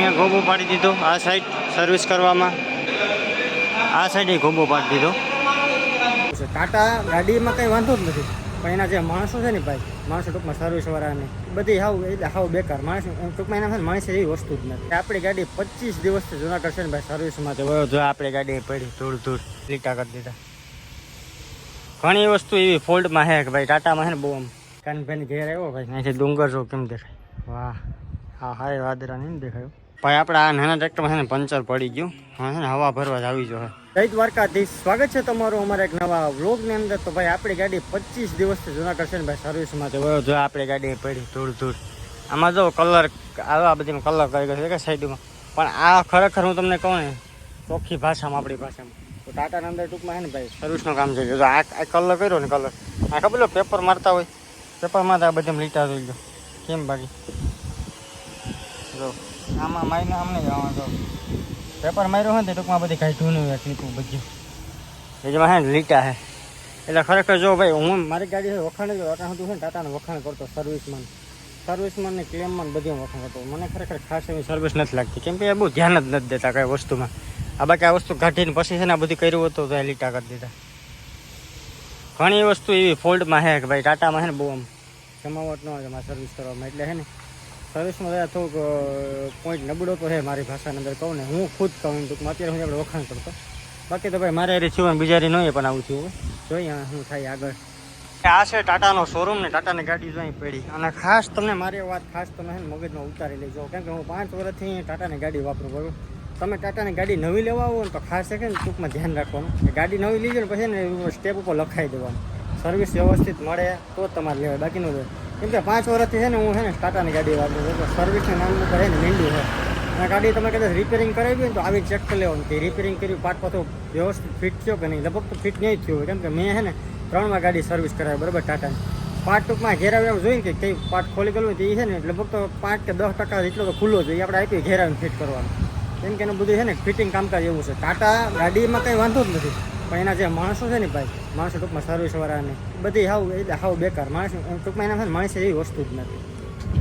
અહીંયા ગોબો પાડી દીધો, આ સાઈડ સર્વિસ કરવામાં. આ સાઈડે ગોબો પાડી દીધો. ટાટા ગાડીમાં કંઈ વાંધો જ નથી, પણ એના જે માણસો છે ને ભાઈ, માણસો ટૂંકમાં સર્વિસ વાળાને, બધી હાવ, એટલે હાવ બેકાર. માણસ ટૂંકમાં એના માણસ એવી વસ્તુ જ નથી. આપણી ગાડી પચીસ દિવસથી જૂના કરશે ને ભાઈ સર્વિસમાં તો વયો જો આપણી ગાડી પડી, ધૂળ ધૂળ, લીટા કરી દીધા. ઘણી વસ્તુ એવી ફોલ્ટમાં છે કે ભાઈ, ટાટામાં છે ને બહુ આમ. કાનભાઈ ઘેર આવ્યો ભાઈ અહીંથી ડુંગર જો કેમ દેખાય. વાહ હા હાય વાદરા નહીં દેખાયું ભાઈ આપણે આ નાના ટ્રેક્ટરમાં છે ને પંચર પડી ગયું. હા છે ને હવા ભરવા જ આવી જો જય દ્વારકાધીશ. સ્વાગત છે તમારું અમારા એક નવા વ્લોગની અંદર. તો ભાઈ આપણી ગાડી પચીસ દિવસથી જૂના કરશે ને ભાઈ સર્વિસમાં વયો જો આપણી ગાડી પડી ધૂળ ધૂળ. આમાં જો કલર આવા બધીમાં કલર કરી ગયો છે કે સાઈડમાં પણ આ ખરેખર હું તમને કહું ને ચોખ્ખી ભાષામાં આપણી ભાષામાં. તો ટાટાના અંદર ટૂંકમાં છે ને ભાઈ? સર્વિસનું કામ જોઈ ગયું આ કલર કર્યો ને કલર આ ખબર પેપર મારતા હોય. પેપર મારતા બધા બધી લીટા જોઈ ગયો. કેમ બાકી? જો. આમાં મારીને અમને જવાનું તો. પેપર માર્યો હોય ને ટૂંકમાં બધી કાંઈ નહીં હોય બધું. એજમાં જેમાં હે ને લીટા હે. એટલે ખરેખર જો ભાઈ, હું મારી ગાડી વખાણ જ વખાણ હતું છે ને ટાટાને વખાણ કરતો સર્વિસમાં સર્વિસમાં ને ક્લેમમાં બધી વખાણ કરતો. મને ખરેખર ખાસ એવી સર્વિસ નથી લાગતી. કેમ કે એ બહુ ધ્યાન જ નથી દેતા કઈ વસ્તુમાં. આ બાકી આ વસ્તુ કાઢીને પછી છે ને આ બધું કર્યું હતું તો એ લીટા કરી દીધા. ઘણી વસ્તુ એવી ફોલ્ટમાં હે કે ભાઈ, ટાટામાં હે ને બહુ આમ જમાવટ ન હોય, એમાં સર્વિસ કરવામાં. એટલે હે ને સર્વિસમાં જરા થોડુંક પોઈન્ટ નબળો તો છે મારી ભાષાની અંદર કહું ને, હું ખુદ કહું ટૂંકમાં. અત્યારે હું આપણે વખાણ કરતો. બાકી તો ભાઈ, મારે એ થયું બીજારી નહીં પણ આવું થયું જોઈએ શું થાય આગળ. આ છે ટાટાનો શોરૂમ ને ટાટાની ગાડી જોઈ પડી. અને ખાસ તમને મારી વાત, ખાસ તમે મગજમાં ઉતારી લેજો. કેમ કે હું પાંચ વર્ષથી ટાટાની ગાડી વાપરું બરાબર તમે ટાટાની ગાડી નવી લેવા આવો ને તો ખાસ છે કે ટૂંકમાં ધ્યાન રાખવાનું. ગાડી નવી લીધી ને પછી ને સ્ટેપ ઉપર લખાઈ દેવાનું. સર્વિસ વ્યવસ્થિત મળે તો તમારે લેવાય. બાકી ન લેવાય કેમ કે પાંચ વર્ષથી છે ને હું છે ને ટાટાની ગાડી વાપરું છું. તો સર્વિસના નામ ને મીંડું છે. અને ગાડી તમે કદાચ રિપેરિંગ કરાવી હોય ને તો આવી ચેક કરી લેવાનું કે રિપેરિંગ કર્યું પાટ પાછો વ્યવસ્થિત ફિટ થયો કે નહીં? લગભગ તો ફિટ નહીં થયું કેમ કે મેં છે ને ત્રણમાં ગાડી સર્વિસ કરાવી, બરાબર, ટાટાની. પાર્ટ ટૂંકમાં ઘેરાવે એમ જોઈએ કે કઈ પાર્ટ ખોલી ગયેલું તો એ છે ને લગભગ તો પાંચ કે દસ ટકા જેટલો તો ખુલ્લો જોઈએ આપણે આપીએ ઘેરાવીને ફિટ કરવાનું. કેમ કે એનું બધું છે ને ફિટિંગ કામકાજ એવું છે. ટાટા ગાડીમાં કંઈ વાંધો જ નથી. પણ એના જે માણસો છે ને ભાઈ માણસો ટૂંકમાં સર્વિસ વાળાને બધી હાવ એટલે હાવ બેકાર. માણસ ટૂંકમાં એના ને માણસ એવી વસ્તુ જ નથી.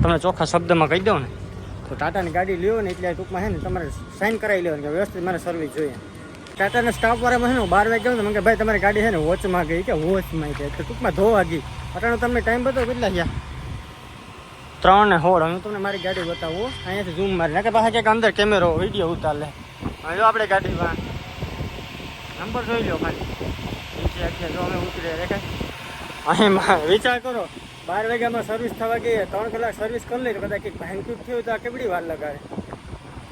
તમે ચોખ્ખા શબ્દમાં કહી દો ને. તો ટાટાની ગાડી લ્યો ને એટલે ટૂંકમાં છે ને તમારે સાઇન કરાવી લેવાની કે વ્યવસ્થિત મારે સર્વિસ જોઈએ. ટાટાના સ્ટાફ વાળામાં છે ને બાર વાગે ગયો ને મને કે ભાઈ તમારી ગાડી છે ને વોચમાં ગઈ. કે વોચમાં ગઈ. તો ટૂંકમાં ધોવા ગઈ અટાણે તમને ટાઈમ બતાવો કેટલા ગયા ત્રણ ને સોળ. હું તમને મારી ગાડી બતાવું. અહીંયાથી ઝૂમ મારી નાખે. પાછા ક્યાંક અંદર કેમેરો વીડિયો ઉતાર લે. હવે આપણે ગાડીમાં નંબર જોઈ લો ખાલી. નીચે જો અમે ઉતરી દેખાય અહીં વિચાર કરો બાર વાગ્યામાં સર્વિસ થવા ગઈ ત્રણ કલાક સર્વિસ કરી લઈ તો કદાચ કંઈક ભાંગતૂટ થયું તો આ કેવડી વાર લગાડે?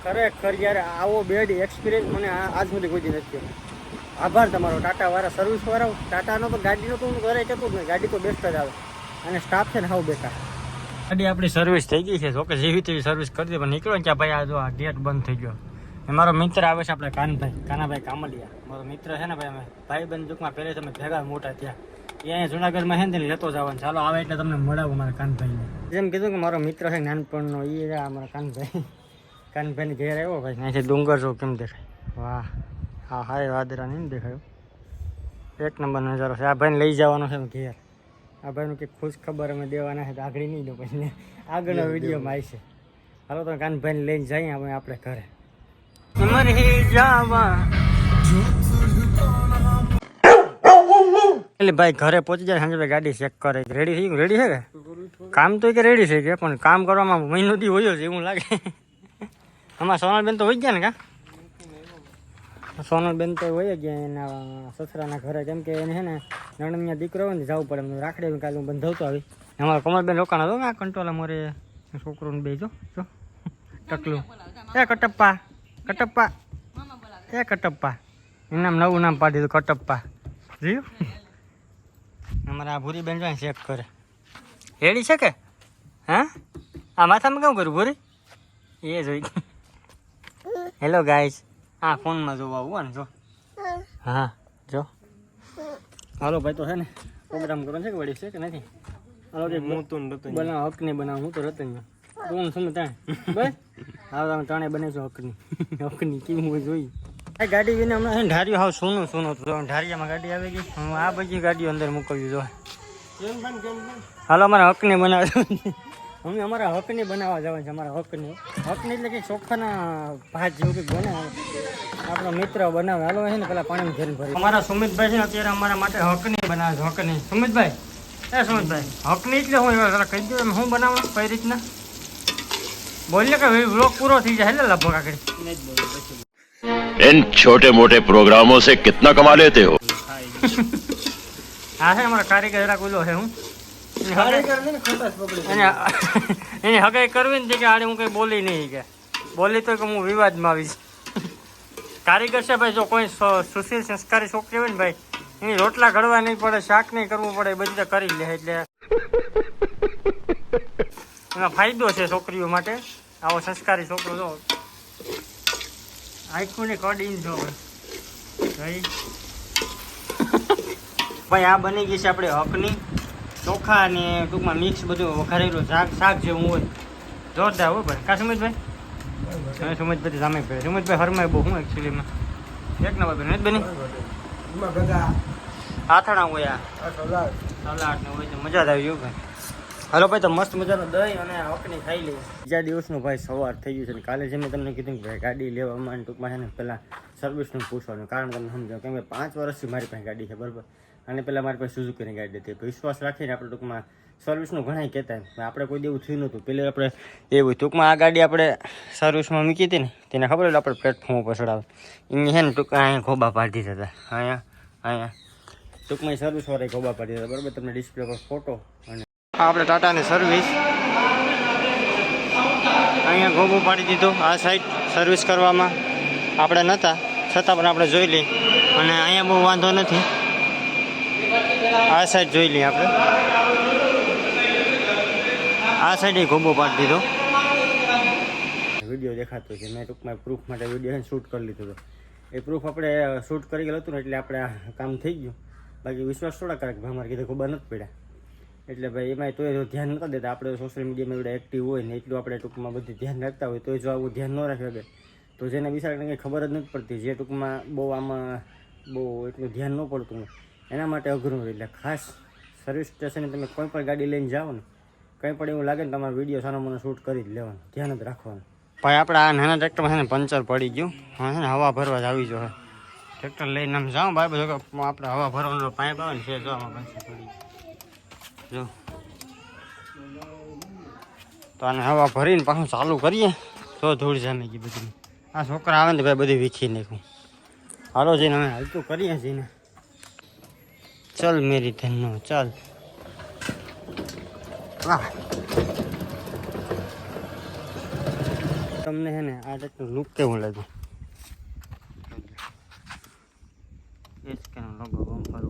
ખરેખર યાર આવો બેડ એક્સપિરિયન્સ મને આ- આજ સુધી કોઈ નથી થયો. આભાર તમારો ટાટા વાળા સર્વિસ વાળા ટાટાનો તો ગાડીનો તો હું ઘરે કહેતો જ નહીં ગાડી તો બેસ્ટ જ આવે. અને સ્ટાફ છે ને હાવ બેટા ગાડી આપણી સર્વિસ થઈ ગઈ છે જોકે જેવી તેવી સર્વિસ કરી દે પણ નીકળો ને કે ભાઈ આ જો આ ગેટ બંધ થઈ ગયો. મારો મિત્ર આવે છે આપણે કાનભાઈ કાનાભાઈ કામલિયા. મારો મિત્ર છે ને ભાઈ અમે ભાઈ બંધ ટૂંકમાં પહેલે તમે ભેગા મોટા ત્યાં એ અહીંયા જુનાગઢમાં છે ને લેતો જવાનું ચાલો આવે એટલે તમને મળાવું મારા કાનભાઈને. જેમ કીધું કે મારો મિત્ર છે નાનપણનો એ છે આ કાનભાઈ. કાનભાઈને ઘેર આવ્યો ભાઈ અહીંથી ડુંગર જો કેમ દેખાય. વાહ હા હાય વાદરા નહીં દેખાયું. એક નંબર નજારો છે. આ ભાઈને લઈ જવાનો છે ઘેર. આ ભાઈનું કંઈક ખુશ ખબર અમે દેવાના છે તો આગળ નહીં દો પછી આગળનો વિડીયોમાં આવશે. હાલો તો કાનભાઈને લઈને જઈએ આપણે આપણે ઘરે. મરી એટલે ભાઈ ઘરે પહોંચી જાય, સાંજે ગાડી ચેક કરે. રેડી થઈ રેડી છે કે? કામ તો કે રેડી છે કે, પણ કામ કરવામાં મહિનો દી હોય છે એવું લાગે. આમાં સોનલબેન તો હોય ગયા ને કા? સોનલબેન તો હોય ગયા એના સસરાના ઘરે. કેમ કે એને છે ને, નણંદના દીકરો હોય ને જવું પડે. એમ રાખડે કાલે હું બંધાવતો આવી. અમારા કમરબેન રોકાણ હતો આ કંટોલા મોરે. છોકરોને બે જો. ટકલું. એ કટપ્પા. કટપ્પા. એ કટપ્પા. એનું નામ નવું નામ પાડી દીધું કટપ્પા. જોયું? અમારા આ ભૂરી બેન જાય ચેક કરે. રેડી છે કે? હા? આ માથામાં કેવું કર્યું ભૂરી? એ જોઈ. હેલો ગાઈસ હા ફોનમાં જોવા આવું ને જો. હા જો. હાલો ભાઈ તો છે ને પ્રોગ્રામ કરવાનો છે કે વળી છે કે નથી? હાલો કે બનાવ હકની બનાવ હું તો રતન તું સમજ બસ? હા તમે ત્રણે બનેજો હકની. હકની કેવું હોય જોઈ. આ ગાડી વિને હમણાં છે ઢારિયો હાવ સોનું સોનું હતું. ઢારિયામાં ગાડી આવી ગઈ. હું આ બધી ગાડીઓ અંદર મૂકવી જો. હાલો, અમારા હકને બનાવે અમે અમારા હકની બનાવવા જવાનું છે, અમારા હકની. હકની એટલે કે ચોખાના ભાત જેવું કંઈક બનાવે આપણો મિત્ર બનાવે. હાલો છે ને, પેલા પાણી ઘેર ભરી અમારા સુમિતભાઈ છે અત્યારે અમારા માટે હકની બનાવે છે, હકની. સુમિતભાઈ. એ સુમિતભાઈ, હકની એટલે હું એવા કહી દઉં એમ, હું બનાવવાનું કઈ રીતના? બોલ ને કે વ્લોગ પૂરો થઈ જાય એટલે લગભગ આગળ इन छोटे मोटे प्रोग्रामों से कितना कमा लेते हो હા છે અમારા કારીગર જરાક ઓલો છે હું એની હગાઈ- એને એની હગાઈ કરવી ને કે આડે હું કઈ બોલી નહીં કે બોલી તો કે હું વિવાદમાં આવીશ કારીગર છે ભાઈ જો કોઈ સ- સુશીલ સંસ્કારી છોકરી હોય ને ભાઈ એની રોટલા ઘડવા નહીં પડે શાક નહીં કરવું પડે એ બધું તો કરી લે એટલે એમાં ફાયદો છે છોકરીઓ માટે. આવો સંસ્કારી છોકરો જો. આખું ને કડીને જો ભાઈ. ભાઈ આ બની ગઈ છે આપણે હકની. ચોખા અને ટૂંકમાં મિક્સ બધું વઘારેલું શાક શાક જેવું હોય. જોરદાર હોય ભાઈ. કા સુમિતભાઈ? હા સુમિતભાઈ સામે ભાઈ. સુમિતભાઈ હરમાય બહુ હું એકચ્યુઅલીમાં એક નંબર બેન? બની આથણા હોય આ. સલાડ. ને હોય તો મજા જ આવી ગયું ભાઈ. હાલો ભાઈ, તો મસ્ત મજાનો દહીં અને હકની ખાઈ લઈએ. બીજા દિવસનું ભાઈ સવાર થઈ ગયું છે ને કાલે જે મેં તમને કીધું કે ભાઈ ગાડી લેવામાં અને ટૂંકમાં છે ને પહેલાં સર્વિસનું પૂછવાનું. કારણ તમે સમજો કેમ કે પાંચ વર્ષથી મારી પાસે ગાડી છે, બરાબર? અને પહેલાં મારી પાસે સુઝુકીની ગાડી હતી. વિશ્વાસ રાખીને આપણે ટૂંકમાં સર્વિસનું ઘણા કહેતા. આપણે કોઈ દેવું થયું નહોતું. પહેલાં આપણે એવું ટૂંકમાં આ ગાડી આપણે સર્વિસમાં મૂકી હતી ને, તેને ખબર એટલે આપણે પ્લેટફોર્મ ઉપર ચડાવે એની છે ને ટૂંકમાં અહીંયા ખોબા પાડી દીધા હતા. અહીંયા અહીંયા. ટૂંકમાં સર્વિસવાળા ખોબા પાડી દીધા બરાબર? તમને ડિસ્પ્લે પર ફોટો અને આપણે ટાટાની સર્વિસ અહીંયા ગોબો પાડી દીધો, આ સાઈડ સર્વિસ કરવામાં. આપણે નહોતા છતાં પણ આપણે જોઈ લઈ અને અહીંયા બહુ વાંધો નથી. આ સાઈડ જોઈ લઈએ આપણે. આ સાઈડે ગોબો પાડી દીધો. વીડિયો દેખાતો છે. મેં ટૂંકમાં પ્રૂફ માટે વીડિયો શૂટ કરી લીધો હતો. એ પ્રૂફ આપણે શૂટ કરી ગયેલું હતું ને એટલે આપણે કામ થઈ ગયું. બાકી વિશ્વાસ થોડા કરે કે ભાઈ અમારે કીધું ખબર નથી પડ્યા. એટલે ભાઈ એમાં તો ધ્યાન નતા દેતા. આપણે સોશિયલ મીડિયામાં એવડા એક્ટિવ હોય ને એટલું આપણે ટૂંકમાં બધું ધ્યાન રાખતા હોય તો જો આવું ધ્યાન ન રાખે શકે તો જેને બિચારાને કંઈ ખબર જ નથી પડતી. જે ટૂંકમાં બહુ આમાં બહુ એટલું ધ્યાન ન પડતું એના માટે અઘરું હોય. એટલે ખાસ સર્વિસ સ્ટેશને તમે કોઈ પણ ગાડી લઈને જાઓ ને, કંઈ પણ એવું લાગે ને તમારો વીડિયો સારો મને શૂટ કરી જ લેવાનું. ધ્યાન જ રાખવાનું. ભાઈ, આપણે આ નાના ટ્રેક્ટરમાં છે ને પંચર પડી ગયું. હા ને હવા ભરવા જ આવી જો ટ્રેક્ટર લઈને આમ જાઉં ભાઈ બધો આપણે હવા ભરવાનો પાઇપ આવે ને છે જો આમાં પંચર પડી ગયું. જો. તો આને હવા ભરીને પાછું ચાલુ કરીએ. તો ધૂળ જામી ગઈ બધી. આ છોકરા આવે ને ભાઈ બધી વીખી નાખું. હાલો જઈને અમે હાલતું કરીએ જઈને. ચલ મેરી ધનનો, ચાલ. તમને છે ને આ ટાઈપનું લુક કેવું લાગ્યું? એચકેનો લોગો બમ્પર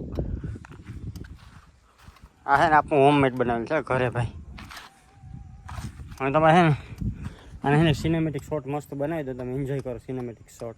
આ છે ને આપણું હોમમેડ બનાવેલું છે, ઘરે ભાઈ. અને તમારે છે ને અને ને સિનેમેટિક શોટ મસ્ત બનાવી દો, તમે એન્જોય કરો સિનેમેટિક શોટ